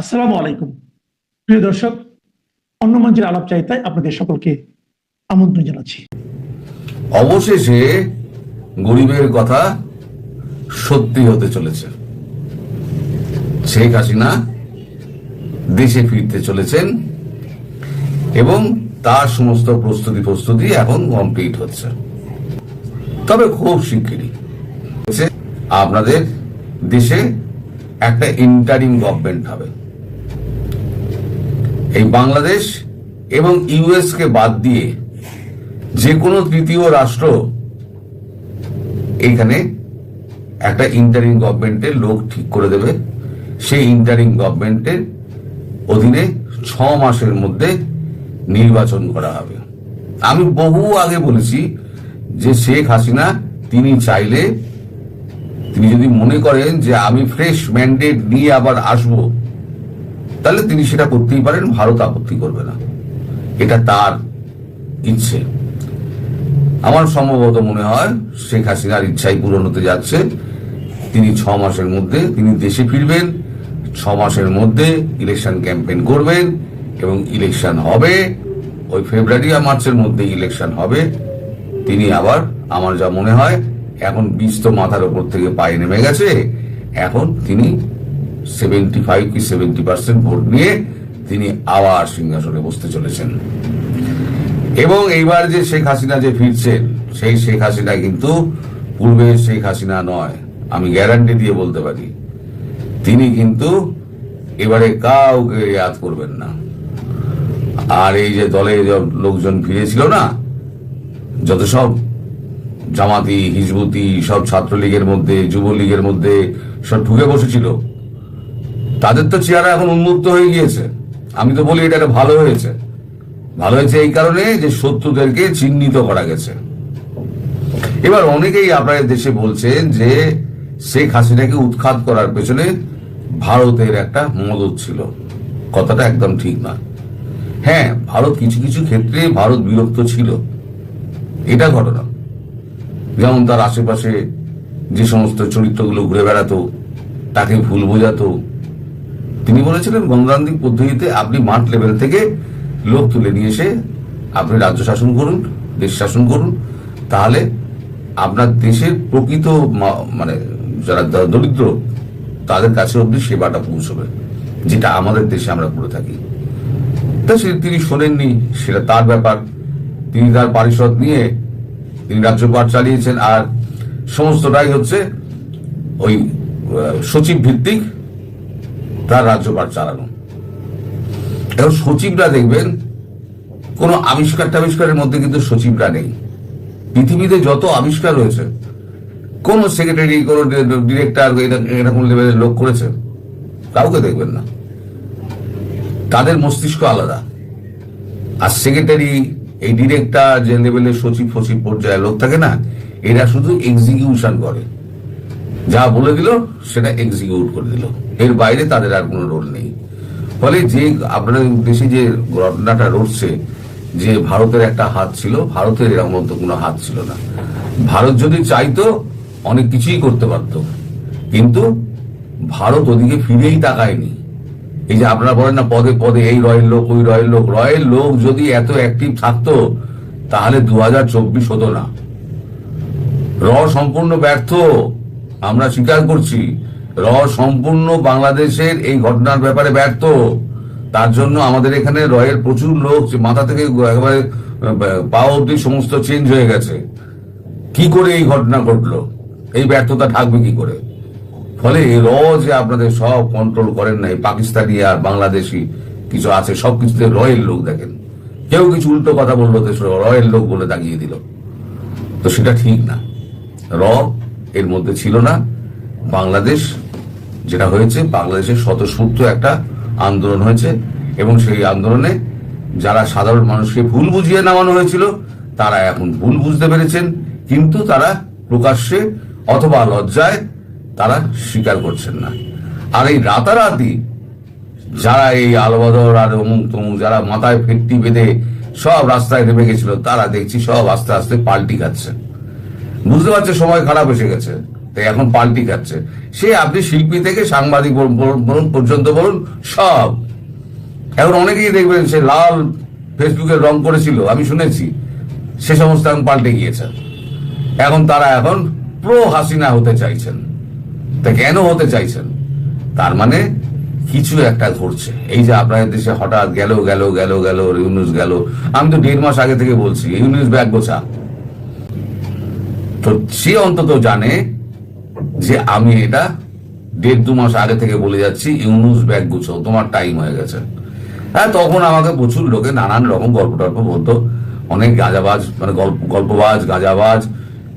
আসসালামু আলাইকুম। প্রিয় দর্শক অন্য মঞ্চের আলাপ চাইতায় আপনাদের সকলকে আমন্ত্রণ জানাচ্ছি। অবশেষে গরিবের কথা সত্যি হতে চলেছে। শেখ হাসিনা দেশে ফিরতে চলেছেন এবং তার সমস্ত প্রস্তুতি প্রস্তুতি এখন কমপ্লিট হচ্ছে। তবে খুব শিগগিরই। আপনাদের দেশে একটা ইন্টারিম গভর্নমেন্ট হবে। এই বাংলাদেশ এবং ইউএস কে বাদ দিয়ে যে কোনো তৃতীয় রাষ্ট্র এইখানে একটা ইন্টারিং গভর্নমেন্টের লোক ঠিক করে দেবে। সেই ইন্টারিং গভর্নমেন্টের অধীনে ছ মাসের মধ্যে নির্বাচন করা হবে। আমি বহু আগে বলেছি যে শেখ হাসিনা তিনি চাইলে, তিনি যদি মনে করেন যে আমি ফ্রেশ ম্যান্ডেট নিয়ে আবার আসব তাহলে তিনি সেটা করতেই পারেন, ভারত আপত্তি করবে না। এটা তার ইচ্ছে। আমার সম্ভবত মনে হয় শেখ হাসিনার ইচ্ছাই পূরণ হতে যাচ্ছে। তিনি ছ মাসের মধ্যে তিনি দেশে ফিরবেন, ছ মাসের মধ্যে ইলেকশন ক্যাম্পেইন করবেন এবং ইলেকশন হবে। ওই ফেব্রুয়ারি আর মার্চের মধ্যে ইলেকশন হবে। তিনি আবার, আমার যা মনে হয়, এখন বীজ তো মাথার উপর থেকে পায়ে নেমে গেছে। এখন তিনি সেভেন্টি ফাইভ কি সেভেন্টি পার্সেন্ট ভোট নিয়ে তিনি আবার সিংহাসনে বসতে চলেছেন। এবং এইবার যে শেখ হাসিনা যে ফিরছেন সেই শেখ হাসিনা কিন্তু পূর্বের শেখ হাসিনা নয়, আমি গ্যারান্টি দিয়ে বলতে পারি। তিনি কিন্তু এবারে কাউকে ইয়াদ করবেন না। আর এই যে দলে লোকজন ফিরেছিল না, যত সব জামাতি, হিজবুতি, সব ছাত্রলীগের মধ্যে, যুবলীগের মধ্যে সব ঢুকে বসেছিল তাদের তো চেহারা এখন উন্মুক্ত হয়ে গিয়েছে। আমি তো বলি এটা ভালো হয়েছে। ভালো হয়েছে এই কারণে যে শত্রুদেরকে চিহ্নিত করা গেছে। এবার অনেকেই আপনার দেশে বলছেন যে শেখ হাসিনাকে উৎখাত করার পেছনে ভারতের একটা মদত ছিল। কথাটা একদম ঠিক না। হ্যাঁ ভারত কিছু কিছু ক্ষেত্রে ভারত বিরক্ত ছিল। এটা ঘটনা। যেমন তার আশেপাশে যে সমস্ত চরিত্রগুলো ঘুরে বেড়াতো, তাকে ভুল বোঝাতো তিনি বলেছিলেন গণতান্ত্রিক পদ্ধতিতে আপনি মাঠ লেভেল থেকে লোক তুলে নিয়ে এসে আপনি রাজ্য শাসন করুন, দেশ শাসন করুন। তাহলে আপনার দেশের প্রকৃত মানে যারা দরিদ্র, তাদের কাছে অব্দি সেবাটা পৌঁছবে, যেটা আমাদের দেশে আমরা করে থাকি। তা সে, তিনি শোনেননি, সেটা তার ব্যাপার। তিনি তার পারিষদ নিয়ে, তিনি রাজ্যপাট চালিয়েছেন। আর সমস্তটাই হচ্ছে ওই সচিব ভিত্তিক তার রাজ্যপাট চালানো। এবং সচিবরা দেখবেন, কোন আবিষ্কার টাবিষ্কারের মধ্যে কিন্তু সচিবরা নেই। পৃথিবীতে যত আবিষ্কার রয়েছে, কোন সেক্রেটারি কোন ডিরেক্টর এরকম লেভেলের লোক করেছে, কাউকে দেখবেন না। তাদের মস্তিষ্ক আলাদা। আর সেক্রেটারি এই ডিরেক্টর যে লেভেলের সচিব ফচিব পর্যায়ে লোক থাকে না, এরা শুধু এক্সিকিউশন করে। যা বলে দিল, সেটা এক্সিকিউট করে দিল। এর বাইরে তাদের আর কোনো রোল নেই। ফলে যে আপনাদের দেশে যে ঘটনাটা রটছে, যে ভারতের একটা হাত ছিল, ভারতের এরকম কোনো হাত ছিল না। ভারত যদি চাইতো, অনেক কিছুই করতে পারত। কিন্তু ভারত ওদিকে ফিরেই তাকায়নি। এই যে আপনারা বলেন না, পদে পদে এই রয়ের লোক, ওই রয়ের লোক রয়ের লোক যদি এত অ্যাক্টিভ থাকতো, তাহলে দু হাজার চব্বিশ হতো না। র সম্পূর্ণ ব্যর্থ। আমরা স্বীকার করছি র সম্পূর্ণ বাংলাদেশের এই ঘটনার ব্যাপারে ব্যর্থ। তার জন্য আমাদের এখানে রয়ের প্রচুর লোক মাথা থেকে একেবারে পা অব্দি সমস্ত চেঞ্জ হয়ে গেছে। কি করে এই ঘটনা ঘটলো? এই ব্যর্থতা থাকবে কি করে? ফলে র যে আপনাদের সব কন্ট্রোল করেন না এই পাকিস্তানি আর বাংলাদেশি, কিছু আছে, সব কিছুতে রয়ের লোক দেখেন। কেউ কিছু উল্টো কথা বলল রয়ের লোক বলে দাগিয়ে দিল। তো সেটা ঠিক না। র এর মধ্যে ছিল না। বাংলাদেশ, যেটা হয়েছে, বাংলাদেশের স্বতঃস্ফূর্ত একটা আন্দোলন হয়েছে এবং সেই আন্দোলনে যারা সাধারণ মানুষকে ভুল বুঝিয়ে নামানো হয়েছিল, তারা এখন ভুল বুঝতে পেরেছেন, কিন্তু তারা প্রকাশ্যে অথবা লজ্জায় তারা স্বীকার করছেন না। আর এই রাতারাতি যারা এই আলবদর আর অমুক তমুক যারা মাথায় ফেটটি বেঁধে সব রাস্তায় নেমে গেছিল, তারা দেখছি সব আস্তে আস্তে পাল্টি খাচ্ছে। বুঝতে পারছে সময় খারাপ এসে গেছে। তাই এখন পাল্টি খাচ্ছে। সে আপনি শিল্পী থেকে সাংবাদিক বলুন- পর্যন্ত বলুন, সব। এখন অনেকেই দেখবেন সে লাল ফেসবুকে রং করেছিল, আমি শুনেছি। সে সমস্ত এখন পাল্টে গিয়েছে। এখন তারা এখন প্রো হাসিনা হতে চাইছেন। তা কেন হতে চাইছেন? তার মানে কিছু একটা ঘটছে। এই যে আপনাদের দেশে হঠাৎ গেল গেল গেল গেল ইউনুস গেল। আমি তো দেড় মাস আগে থেকে বলছি ইউনুস ব্যাগ গোছা। তো সে অন্তত জানে যে আমি এটা দেড় দু মাস আগে থেকে বলে যাচ্ছি, ইউনুস ব্যাগ গুছো, তোমার টাইম হয়ে গেছে। হ্যাঁ তখন আমাকে প্রচুর লোকে নানান রকম গল্প টল্প বলতো। অনেক গাঁজাবাজ মানে গল্প, গল্পবাজ, গাঁজাবাজ,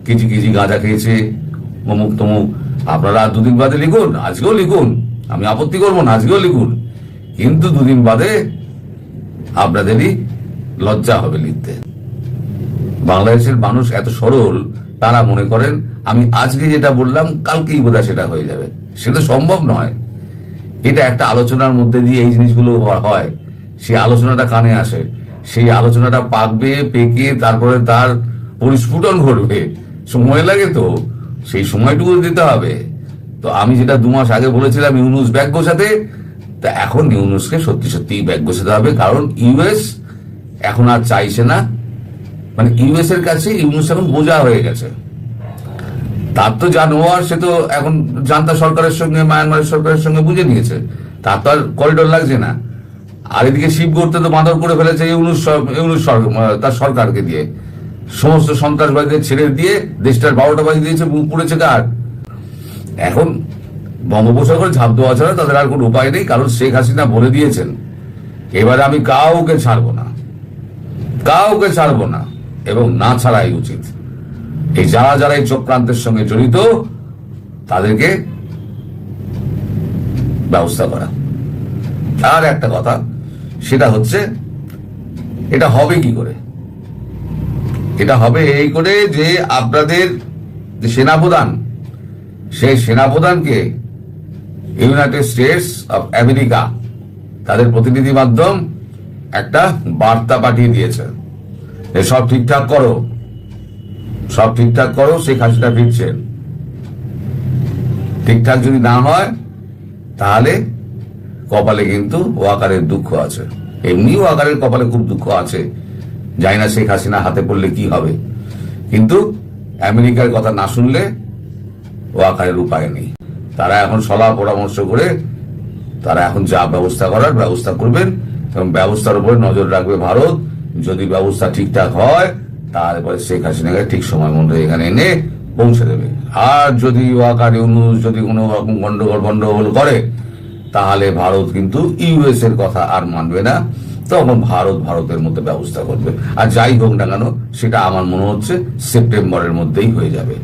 কেজি কেজি গাঁজা খেয়েছে। অমুক তমুক, আপনারা দুদিন বাদে লিখুন, আজকেও লিখুন। আমি আপত্তি করব না, আজকেও লিখুন। কিন্তু দুদিন বাদে আপনাদেরই লজ্জা হবে লিখতে। বাংলাদেশের মানুষ এত সরল তারা মনে করেন, আমি আজকে যেটা বললাম, কালকেই বোধহয় সেটা হয়ে যাবে। সেটা সম্ভব নয়। এটা একটা আলোচনার মধ্যে দিয়ে এই জিনিসগুলো হয় সেই আলোচনাটা কানে আসে। সেই আলোচনাটা পাকবে, পেকে, তারপরে তার পরিস্ফুটন ঘটবে। সময় লাগে তো। সেই সময়টুকু দিতে হবে। তো আমি যেটা দু মাস আগে বলেছিলাম ইউনুস ব্যাগ গোছাতে, তা এখন ইউনুসকে সত্যি সত্যি ব্যাগ গোছাতে হবে। কারণ ইউএস এখন আর চাইছে না মানে ইউএস এর কাছে ইউনুস এখন বোঝা হয়ে গেছে। তার তো যা নেওয়ার সে তো এখন জান্তা সরকারের সঙ্গে, মায়ানমারের সরকারের সঙ্গে বুঝে নিয়েছে। তার তো আর করিডোর লাগছে না। আর এদিকে শিব করতে তো বাঁদর করে ফেলেছে ইউনুস তার সরকারকে দিয়ে। সমস্ত সন্ত্রাসবাদীদের ছেড়ে দিয়ে দেশটার বারোটা বাজি দিয়েছে মুখ পুড়েছে কার? এখন বঙ্গোপসাগরে ঝাঁপ দেওয়া ছাড়া তাদের আর কোনো উপায় নেই, কারণ শেখ হাসিনা বলে দিয়েছেন, এবারে আমি কাউকে ছাড়বো না। কাউকে ছাড়বো না। এবং না ছাড়াই উচিত। এই যারা যারা এই চক্রান্তের সঙ্গে জড়িত, তাদেরকে ব্যবস্থা করা। আর একটা কথা, সেটা হচ্ছে, এটা হবে কি করে? এটা হবে এই করে যে আপনাদের যে সেনাপ্রধান সেই সেনাপ্রধানকে ইউনাইটেড স্টেটস অফ আমেরিকা তাদের প্রতিনিধি মাধ্যম একটা বার্তা পাঠিয়ে দিয়েছে। সব ঠিকঠাক করো। সব ঠিকঠাক করো সেই হাসিনা ফিরছেন। ঠিকঠাক যদি না হয়, তাহলে কপালে কিন্তু ওয়াকারের দুঃখ আছে। এমনি ওয়াকারের কপালে খুব দুঃখ আছে। জানি না শেখ হাসিনা হাতে পড়লে কি হবে। কিন্তু আমেরিকার কথা না শুনলে ওয়াকারের উপায় নেই। তারা এখন সলাহ পরামর্শ করে তারা এখন যা ব্যবস্থা করার ব্যবস্থা করবেন এবং ব্যবস্থার উপরে নজর রাখবে ভারত। যদি ব্যবস্থা ঠিকঠাক হয়, তারপরে শেখ হাসিনাকে ঠিক সময় মতো এখানে এনে পৌঁছে দেবে। আর যদি ওয়াকার ইউনুস যদি কোনো রকম গন্ডগোল গন্ডগোল করে, তাহলে ভারত কিন্তু ইউএস এর কথা আর মানবে না। তখন ভারত ভারতের মধ্যে ব্যবস্থা করবে। আর যাই হোক না কেন, সেটা আমার মনে হচ্ছে সেপ্টেম্বরের মধ্যেই হয়ে যাবে।